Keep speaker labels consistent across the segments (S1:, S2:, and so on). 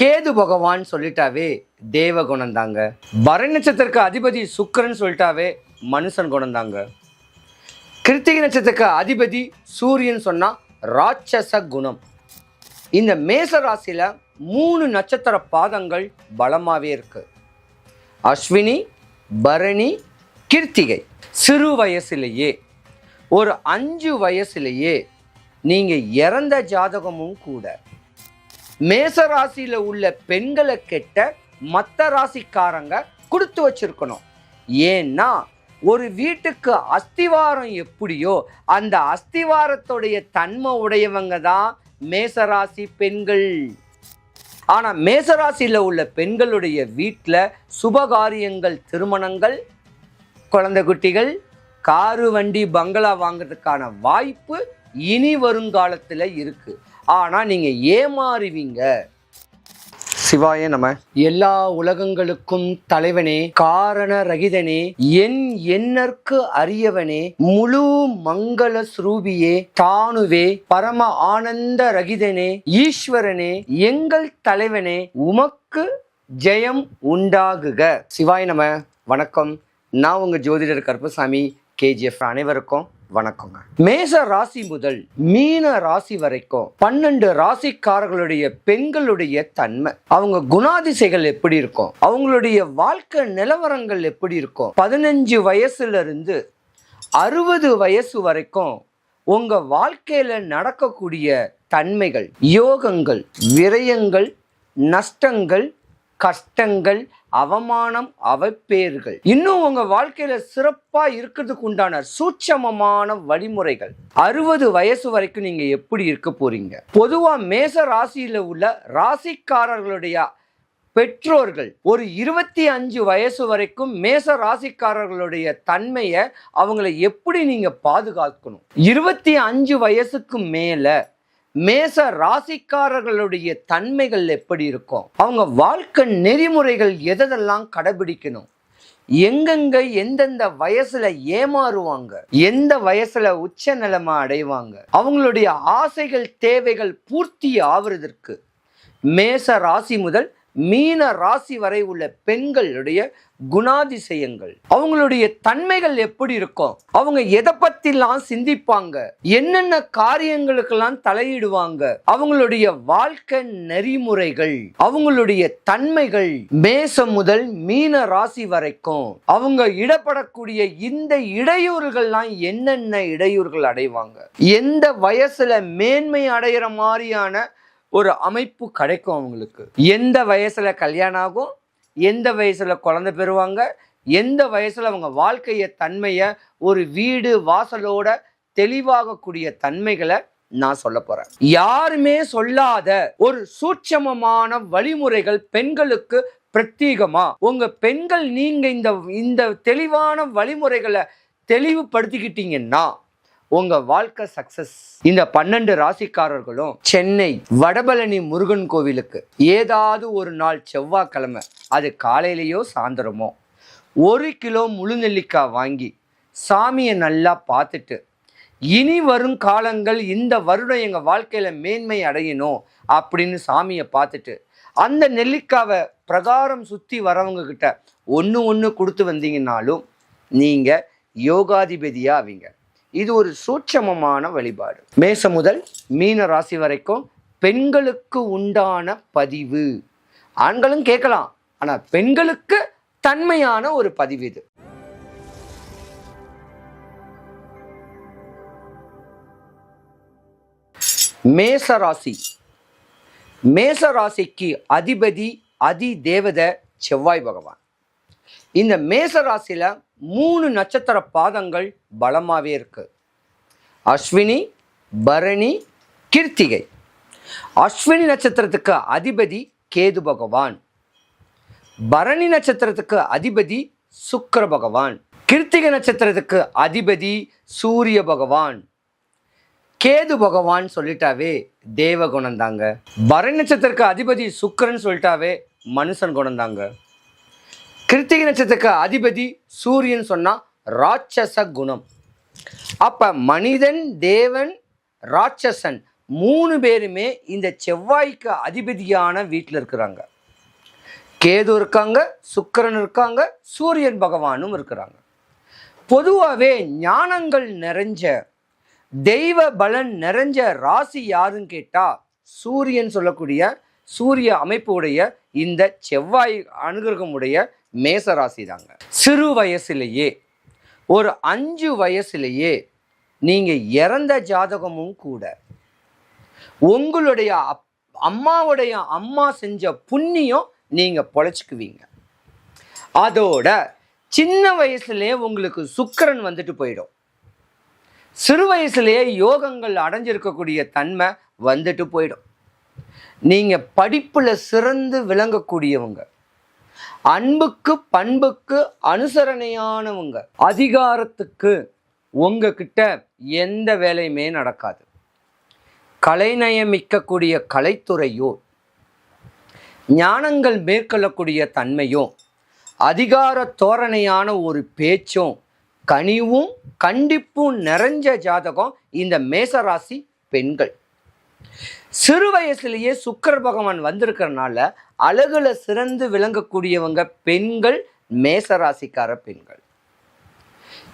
S1: கேது பகவான் சொல்லிட்டாவே தேவ குணம் தாங்க நட்சத்திரக்கு அதிபதி சுக்கரன் சொல்லிட்டாவே மனுஷன் குணம் தாங்க கிருத்திகை நட்சத்திரக்கு அதிபதி சூரியன் சொன்னா ராட்சச குணம். இந்த மேச ராசியில மூணு நட்சத்திர பாதங்கள் பலமாவே இருக்கு. அஸ்வினி பரணி கிருத்திகை. சிறு வயசுலேயே ஒரு அஞ்சு வயசுலேயே நீங்கள் இறந்த ஜாதகமும் கூட மேச ராசியில் உள்ள பெண்களை கெட்ட மற்ற ராசிக்காரங்க கொடுத்து வச்சிருக்கணும். ஏன்னா ஒரு வீட்டுக்கு அஸ்திவாரம் எப்படியோ அந்த அஸ்திவாரத்துடைய தன்மை உடையவங்க தான் மேசராசி பெண்கள். ஆனால் மேசராசியில் உள்ள பெண்களுடைய வீட்டில் சுபகாரியங்கள் திருமணங்கள் குழந்தை குட்டிகள் காரு வண்டி பங்களா வாங்குறதுக்கான வாய்ப்பு இனி வருங்காலத்தில் இருக்குது ஆனா நீங்க ஏமாறுவீங்க. சிவாய நம. எல்லா உலகங்களுக்கும் தலைவனே காரண ரகிதனே என் எண்ணற்கு அரியவனே முழு மங்கள ஸ்ரூபியே தானுவே பரம ஆனந்த ரகிதனே ஈஸ்வரனே எங்கள் தலைவனே உமக்கு ஜெயம் உண்டாகுக. சிவாய நம. வணக்கம். நான் உங்க ஜோதிடர் கருப்பசாமி கேஜிஎஃப் அனைவருக்கும் வணக்கங்க. மேச ராசி முதல் மீன ராசி வரைக்கும் பன்னெண்டு ராசிக்காரர்களுடைய பெண்களுடைய தன்மை. அவங்க குணாதிசைகள் எப்படி இருக்கும்? அவங்களுடைய வாழ்க்கை நிலவரங்கள் எப்படி இருக்கும்? பதினஞ்சு வயசுல இருந்து அறுபது வயசு வரைக்கும் உங்க வாழ்க்கையில நடக்கக்கூடிய தன்மைகள் யோகங்கள் விரயங்கள் நஷ்டங்கள் கஷ்டங்கள் அவமானம் அவப்பேறுகள். இன்னும் உங்க வாழ்க்கையில சிறப்பா இருக்கிறதுக்கு உண்டான சூட்சமமான வழிமுறைகள். அறுபது வயசு வரைக்கும் நீங்க எப்படி இருக்க போறீங்க? பொதுவா மேச ராசியில உள்ள ராசிக்காரர்களுடைய பெற்றோர்கள் ஒரு இருபத்தி அஞ்சு வயசு வரைக்கும் மேச ராசிக்காரர்களுடைய தன்மையை அவங்கள எப்படி நீங்க பாதுகாக்கணும்? இருபத்தி அஞ்சு வயசுக்கு மேல மேச ராசிக்காரர்களுடைய தன்மைகள் எப்படி இருக்கும்? அவங்க வாழ்க்கை நெறிமுறைகள் எதெல்லாம் கடைபிடிக்கணும்? எங்கெங்க எந்தெந்த வயசுல ஏமாறுவாங்க? எந்த வயசுல உச்ச நிலைமை அடைவாங்க? அவங்களுடைய ஆசைகள் தேவைகள் பூர்த்தி ஆவறதற்கு மேச ராசி முதல் மீன ராசி வரை உள்ள பெண்களுடைய குணாதிசயங்கள். அவங்களுடைய தன்மைகள் எப்படி இருக்கும்? அவங்க எதை பத்திலாம் சிந்திப்பாங்க? என்னென்ன காரியங்களுக்கெல்லாம் தலையிடுவாங்க? அவங்களுடைய வாழ்க்கை நெறிமுறைகள் அவங்களுடைய தன்மைகள் மேசம் முதல் மீன ராசி வரைக்கும். அவங்க இடப்படக்கூடிய இந்த இடையூறுகள்லாம் என்னென்ன இடையூறுகள் அடைவாங்க? எந்த வயசுல மேன்மை அடையிற மாதிரியான ஒரு அமைப்பு கிடைக்கும் அவங்களுக்கு. எந்த வயசில் கல்யாணம் ஆகும் எந்த வயசில் குழந்தை பெறுவாங்க எந்த வயசில் அவங்க வாழ்க்கையை தன்மையை ஒரு வீடு வாசலோட தெளிவாகக்கூடிய தன்மைகளை நான் சொல்ல போறேன். யாருமே சொல்லாத ஒரு சூட்சமமான வழிமுறைகள் பெண்களுக்கு பிரத்யேகமா? உங்க பெண்கள் நீங்க இந்த இந்த தெளிவான வழிமுறைகளை தெளிவுபடுத்திக்கிட்டீங்கன்னா உங்க வாழ்க்கை சக்சஸ் இந்த பன்னெண்டு ராசிக்காரர்களும் சென்னை வடபழனி முருகன் கோவிலுக்கு ஏதாவது ஒரு நாள் செவ்வாய்க்கிழமை அது காலையிலேயோ சாயந்தரமோ ஒரு கிலோ முழு நெல்லிக்காய் வாங்கி சாமியை நல்லா பார்த்துட்டு இனி வரும் காலங்கள் இந்த வருடம் எங்கள் வாழ்க்கையில் மேன்மை அடையணும் அப்படின்னு சாமியை பார்த்துட்டு அந்த நெல்லிக்காவை பிரகாரம் சுற்றி வரவங்க கிட்ட ஒன்று ஒன்று கொடுத்து வந்தீங்கன்னாலும் நீங்கள் யோகாதிபதியாக ஆவீங்க. இது ஒரு சூட்சமமான வழிபாடு. மேச முதல் மீன ராசி வரைக்கும் பெண்களுக்கு உண்டான பதிவு. ஆண்களும் கேட்கலாம் ஆனால் பெண்களுக்கு தன்மையான ஒரு பதிவு இது. மேச ராசி. மேச ராசிக்கு அதிபதி அதி தேவத செவ்வாய் பகவான். இந்த மேச ராசியில் மூணு நட்சத்திர பாதங்கள் பலமாகவே இருக்கு. அஸ்வினி பரணி கிருத்திகை. அஸ்வினி நட்சத்திரத்துக்கு அதிபதி கேது பகவான். பரணி நட்சத்திரத்துக்கு அதிபதி சுக்கர பகவான். கிருத்திகை நட்சத்திரத்துக்கு அதிபதி சூரிய பகவான். கேது பகவான் சொல்லிட்டாவே தேவ குணம் தாங்க. பரணி நட்சத்திரத்துக்கு அதிபதி சுக்கரன் சொல்லிட்டாவே மனுஷன் குணம் தாங்க. கிருத்திகை நட்சத்திரத்துக்கு அதிபதி சூரியன் சொன்னா ராட்சச குணம். அப்ப மனிதன் தேவன் ராட்சசன் மூணு பேருமே இந்த செவ்வாய்க்கு அதிபதியான வீட்டில் இருக்கிறாங்க. கேது இருக்காங்க சுக்கிரன் இருக்காங்க சூரியன் பகவானும் இருக்கிறாங்க. பொதுவாகவே ஞானங்கள் நிறைஞ்ச தெய்வ பலன் நிறைஞ்ச ராசி யாருன்னு கேட்டால் சூரியன் சொல்லக்கூடிய சூரிய அமைப்பு உடைய இந்த செவ்வாய் அனுகிரகம் உடைய மேசராசி தாங்க சிறு வயசுலேயே ஒரு அஞ்சு வயசுலேயே நீங்கள் இறந்த ஜாதகமும் கூட உங்களுடைய அப் அம்மாவுடைய அம்மா செஞ்ச புண்ணியம் நீங்கள் பொழைச்சிக்குவீங்க. அதோட சின்ன வயசுலேயே உங்களுக்கு சுக்கரன் வந்துட்டு போயிடும். சிறு வயசுலேயே யோகங்கள் அடைஞ்சிருக்கக்கூடிய தன்மை வந்துட்டு போயிடும். நீங்கள் படிப்பில் சிறந்து விளங்கக்கூடியவங்க. அன்புக்கு பண்புக்கு அனுசரணையானவங்க. அதிகாரத்துக்கு உங்ககிட்ட எந்த வேலையுமே நடக்காது. கலைநயமிக்கக்கூடிய கலைத்துறையோ ஞானங்கள் மேற்கொள்ளக்கூடிய தன்மையோ அதிகார தோரணையான ஒரு பேச்சும் கனிவும் கண்டிப்பும் நிறைஞ்ச ஜாதகம் இந்த மேசராசி பெண்கள். சிறு வயசுலேயே சுக்கர பகவான் வந்திருக்கிறனால அழகுல சிறந்து விளங்கக்கூடியவங்க பெண்கள் மேசராசிக்கார பெண்கள்.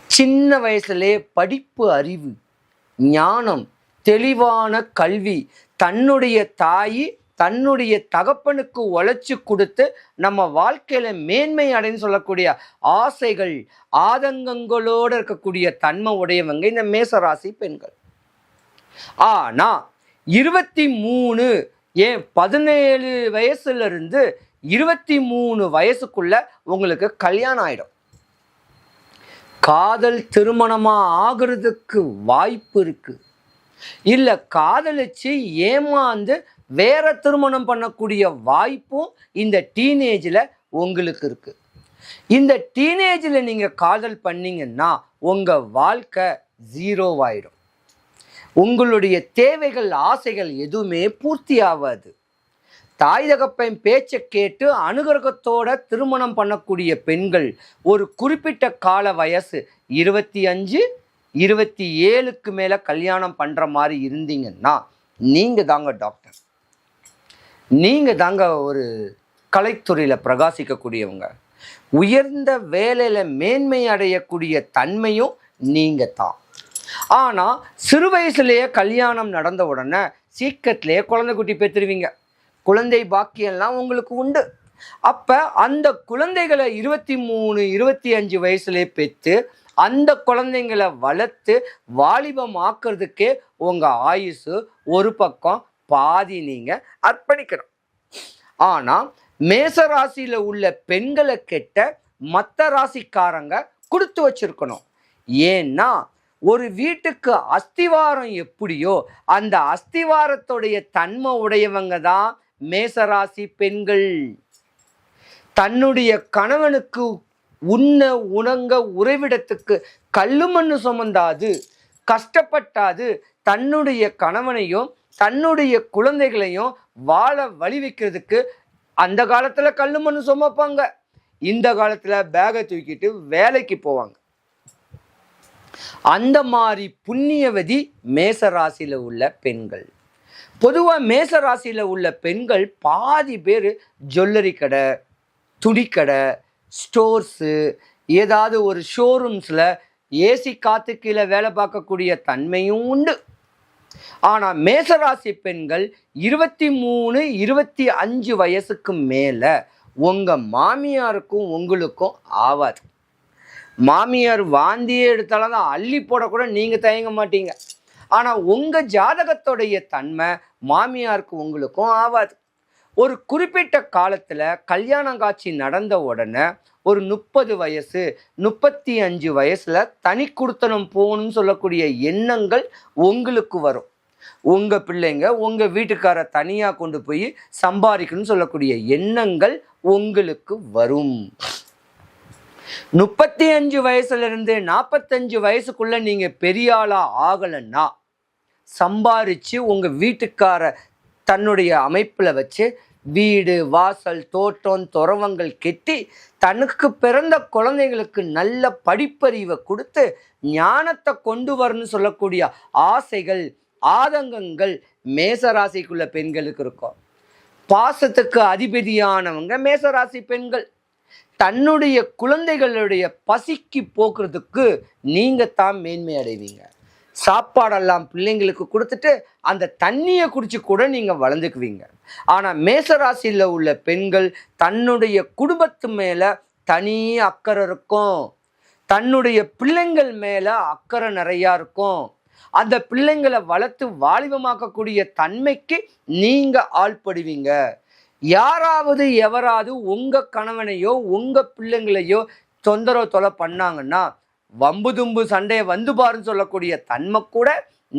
S1: சின்ன வயசுலே படிப்பு அறிவு ஞானம் தெளிவான கல்வி தன்னுடைய தாய் தன்னுடைய தகப்பனுக்கு உழைச்சி கொடுத்து நம்ம வாழ்க்கையில மேன்மை அடைன்னு சொல்லக்கூடிய ஆசைகள் ஆதங்கங்களோடு இருக்கக்கூடிய தன்மை உடையவங்க இந்த மேசராசி பெண்கள். ஆனா இருபத்தி மூணு ஏன் பதினேழு வயசுல இருந்து இருபத்தி மூணு வயசுக்குள்ள உங்களுக்கு கல்யாணம் ஆயிடும். காதல் திருமணமா ஆகிறதுக்கு வாய்ப்பு இருக்கு. இல்ல காதலிச்சு ஏமாந்து வேற திருமணம் பண்ணக்கூடிய வாய்ப்பும் இந்த டீனேஜில் உங்களுக்கு இருக்கு. இந்த டீனேஜில் நீங்கள் காதல் பண்ணீங்கன்னா உங்கள் வாழ்க்கை ஜீரோவாயிடும் உங்களுடைய தேவைகள் ஆசைகள் எதுவுமே பூர்த்தி ஆகாது தாய் தகப்பன் பேச்சை கேட்டு அனுகிரகத்தோட திருமணம் பண்ணக்கூடிய பெண்கள் ஒரு குறிப்பிட்ட கால வயசு இருபத்தி அஞ்சு இருபத்தி ஏழுக்கு மேலே கல்யாணம் பண்ணுற மாதிரி இருந்தீங்கன்னா நீங்கள் தாங்க டாக்டர் நீங்கள் தாங்க ஒரு கலைத்துறையில் பிரகாசிக்கக்கூடியவங்க. உயர்ந்த வேலையில் மேன்மை அடையக்கூடிய தன்மையும் நீங்கள் தான். ஆனால் சிறு வயசுலேயே கல்யாணம் நடந்த உடனே சீக்கிரத்திலேயே குழந்தை குட்டி பெற்றுருவீங்க. குழந்தை பாக்கியெல்லாம் உங்களுக்கு உண்டு. அப்போ அந்த குழந்தைகளை இருபத்தி மூணு இருபத்தி அஞ்சு வயசுலேயே பெற்று அந்த குழந்தைங்களை வளர்த்து வாலிபம் ஆக்கிறதுக்கே உங்கள் ஆயுசு ஒரு பக்கம் பாதி நீங்கள் அர்ப்பணிக்கணும். ஆனால் மேச ராசியில் உள்ள பெண்களை கெட்ட மற்ற ராசிக்காரங்க கொடுத்து வச்சிருக்கணும். ஏன்னா ஒரு வீட்டுக்கு அஸ்திவாரம் எப்படியோ அந்த அஸ்திவாரத்துடைய தன்மை உடையவங்க தான் மேசராசி பெண்கள். தன்னுடைய கணவனுக்கு உண்ண உணங்க உறைவிடத்துக்கு கல்லுமண்ணு சுமந்தாது கஷ்டப்பட்டாது தன்னுடைய கணவனையும் தன்னுடைய குழந்தைகளையும் வாழ வழி வைக்கிறதுக்கு அந்த காலத்தில் கல்லுமண்ணு சுமப்பாங்க. இந்த காலத்தில் பேகை தூக்கிட்டு வேலைக்கு போவாங்க. அந்த மாதிரி புண்ணியவதி மேச ராசியில் உள்ள பெண்கள். பொதுவாக மேச ராசியில் உள்ள பெண்கள் பாதி பேர் ஜுவல்லரி கடை துணிக்கடை ஸ்டோர்ஸு ஏதாவது ஒரு ஷோரூம்ஸில் ஏசி காத்து கீழே வேலை பார்க்கக்கூடிய தன்மையும் உண்டு. ஆனால் மேசராசி பெண்கள் இருபத்தி மூணு இருபத்தி அஞ்சு வயசுக்கு மேலே உங்கள் மாமியாருக்கும் உங்களுக்கும் ஆவாது. மாமியார் வாந்தியே எடுத்தாலும் தான் அள்ளி போடக்கூட நீங்கள் தயங்க மாட்டீங்க. ஆனால் உங்கள் ஜாதகத்துடைய தன்மை மாமியாருக்கு உங்களுக்கும் ஆகாது ஒரு குறிப்பிட்ட காலத்தில் கல்யாண காட்சி நடந்த உடனே ஒரு முப்பது வயசு முப்பத்தி அஞ்சு வயசில் தனி கொடுத்தனம் போகணும்னு சொல்லக்கூடிய எண்ணங்கள் உங்களுக்கு வரும். உங்கள் பிள்ளைங்க உங்கள் வீட்டுக்கார தனியாக கொண்டு போய் சம்பாதிக்கணும்னு சொல்லக்கூடிய எண்ணங்கள் உங்களுக்கு வரும். முப்பத்தி அஞ்சு வயசுல இருந்து நாற்பத்தஞ்சு வயசுக்குள்ள நீங்க பெரிய ஆளா ஆகலைன்னா சம்பாரிச்சு உங்க வீட்டுக்கார தன்னுடைய அமைப்புல வச்சு வீடு வாசல் தோட்டம் துறவங்கள் கெட்டி தனக்கு பிறந்த குழந்தைங்களுக்கு நல்ல படிப்பறிவை கொடுத்து ஞானத்தை கொண்டு வரணும்னு சொல்லக்கூடிய ஆசைகள் ஆதங்கங்கள் மேசராசிக்குள்ள பெண்களுக்கு இருக்கும். பாசத்துக்கு அதிபதியானவங்க மேசராசி பெண்கள். தன்னுடைய குழந்தைகளுடைய பசிக்கு போக்குறதுக்கு நீங்கள் தான் மேன்மை அடைவீங்க. சாப்பாடெல்லாம் பிள்ளைங்களுக்கு கொடுத்துட்டு அந்த தண்ணியை குடிச்சு கூட நீங்கள் வளர்ந்துக்குவீங்க. ஆனால் மேசராசியில் உள்ள பெண்கள் தன்னுடைய குடும்பத்து மேலே தனி அக்கறை இருக்கும். தன்னுடைய பிள்ளைங்கள் மேலே அக்கறை நிறையா இருக்கும். அந்த பிள்ளைங்களை வளர்த்து வாலிபமாக்கக்கூடிய தன்மைக்கு நீங்கள் ஆள்படுவீங்க. யாராவது எவராவது உங்கள் கணவனையோ உங்கள் பிள்ளைங்களையோ தொந்தரவு தொலை பண்ணாங்கன்னா வம்பு தும்பு சண்டையை வந்து பாருன்னு சொல்லக்கூடிய தன்மை கூட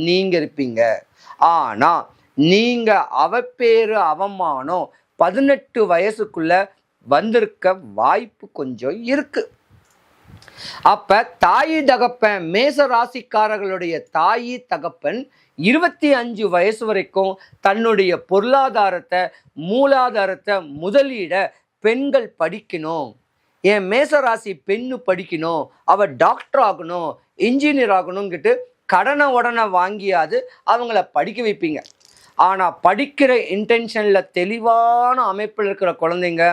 S1: நீங்கள் இருப்பீங்க. ஆனால் நீங்கள் அவப்பேறு அவமானம் பதினெட்டு வயசுக்குள்ள வந்திருக்க வாய்ப்பு கொஞ்சம் இருக்கு. அப்ப தாயி தகப்பன் மேச ராசிக்காரர்களுடைய தாயி தகப்பன் இருபத்தி அஞ்சு வயசு வரைக்கும் தன்னுடைய பொருளாதாரத்தை மூலாதாரத்தை முதலீட பெண்கள் படிக்கணும். என் மேசராசி பெண்ணு படிக்கணும். அவ டாக்டர் ஆகணும் இன்ஜினியர் ஆகணுங்கிட்டு கடனை உடனே வாங்கியாது அவங்கள படிக்க வைப்பீங்க. ஆனால் படிக்கிற இன்டென்ஷனில் தெளிவான அமைப்பில் இருக்கிற குழந்தைங்க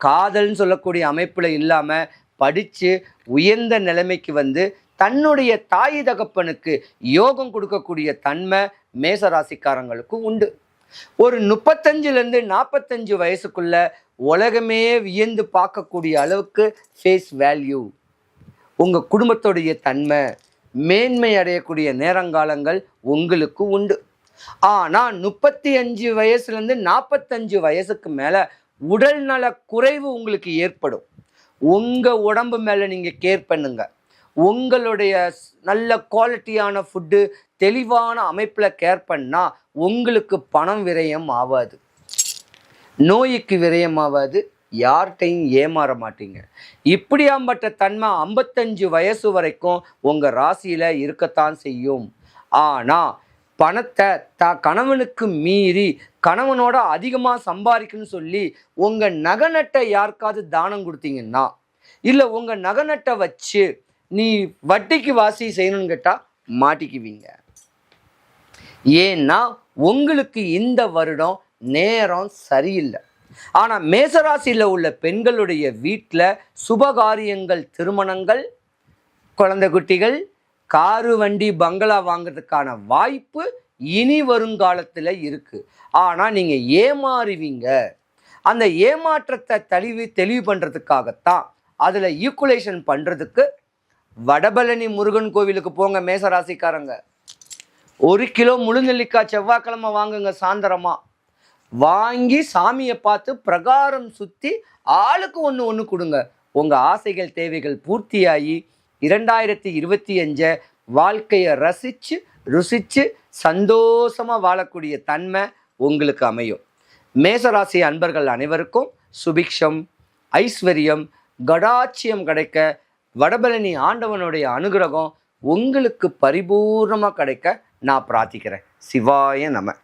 S1: காதல்னு சொல்லக்கூடிய அமைப்பில் இல்லாமல் படித்து உயர்ந்த நிலைமைக்கு வந்து தன்னுடைய தாய் தகப்பனுக்கு யோகம் கொடுக்கக்கூடிய தன்மை மேசராசிக்காரங்களுக்கு உண்டு. ஒரு முப்பத்தஞ்சுலேருந்து நாற்பத்தஞ்சு வயசுக்குள்ள உலகமே வியந்து பார்க்கக்கூடிய அளவுக்கு ஃபேஸ் வேல்யூ உங்கள் குடும்பத்துடைய தன்மை மேன்மை அடையக்கூடிய நேரங்காலங்கள் உங்களுக்கு உண்டு. ஆனால் முப்பத்தி அஞ்சு வயசுலேருந்து நாற்பத்தஞ்சு வயசுக்கு மேலே உடல் நல குறைவு உங்களுக்கு ஏற்படும். உங்கள் உடம்பு மேலே நீங்கள் கேர் பண்ணுங்கள் உங்களுடைய நல்ல குவாலிட்டியான ஃபுட்டு தெளிவான அமைப்பில் கேர் பண்ணால் உங்களுக்கு பணம் விரயம் ஆகாது நோய்க்கு விரயம் ஆகாது யார்கிட்டையும் ஏமாற மாட்டீங்க. இப்படியாம்பட்ட தன்மை ஐம்பத்தஞ்சு வயசு வரைக்கும் உங்கள் ராசியில் இருக்கத்தான் செய்யும். ஆனால் பணத்தை த கணவனுக்கு மீறி கணவனோட அதிகமாக சம்பாதிக்கணும்னு சொல்லி உங்கள் நகநட்டை யாருக்காவது தானம் கொடுத்தீங்கன்னா இல்லை உங்கள் நகநட்டை வச்சு நீ வட்டிக்கு வாசி செய்யணும்னு கேட்டால் மாட்டிக்குவீங்க. ஏன்னா உங்களுக்கு இந்த வருடம் நேரம் சரியில்லை. ஆனால் மேசராசியில் உள்ள பெண்களுடைய வீட்டில் சுபகாரியங்கள் திருமணங்கள் குழந்தை குட்டிகள் காரு வண்டி பங்களா வாங்குறதுக்கான வாய்ப்பு இனி வருங்காலத்தில் இருக்குது ஆனால் நீங்கள் ஏமாறுவீங்க. அந்த ஏமாற்றத்தை தெளிவு தெளிவு பண்ணுறதுக்காகத்தான் அதில் ஈக்குலேஷன் பண்ணுறதுக்கு வடபழனி முருகன் கோவிலுக்கு போங்க மேசராசிக்காரங்க. ஒரு கிலோ முழுநெல்லிக்காய் செவ்வாய்க்கிழமை வாங்குங்க சாயந்தரமா. வாங்கி சாமியை பார்த்து பிரகாரம் சுற்றி ஆளுக்கு ஒன்று ஒன்று கொடுங்க. உங்கள் ஆசைகள் தேவைகள் பூர்த்தியாகி இரண்டாயிரத்தி இருபத்தி அஞ்சை வாழ்க்கையை ரசித்து ருசித்து சந்தோஷமாக வாழக்கூடிய தன்மை உங்களுக்கு அமையும். மேசராசி அன்பர்கள் அனைவருக்கும் சுபிக்ஷம் ஐஸ்வர்யம் கடாட்சியம் கிடைக்க வடபழனி ஆண்டவனுடைய அனுகிரகம் உங்களுக்கு பரிபூர்ணமாக கிடைக்க நான் பிரார்த்திக்கிறேன். சிவாய நம.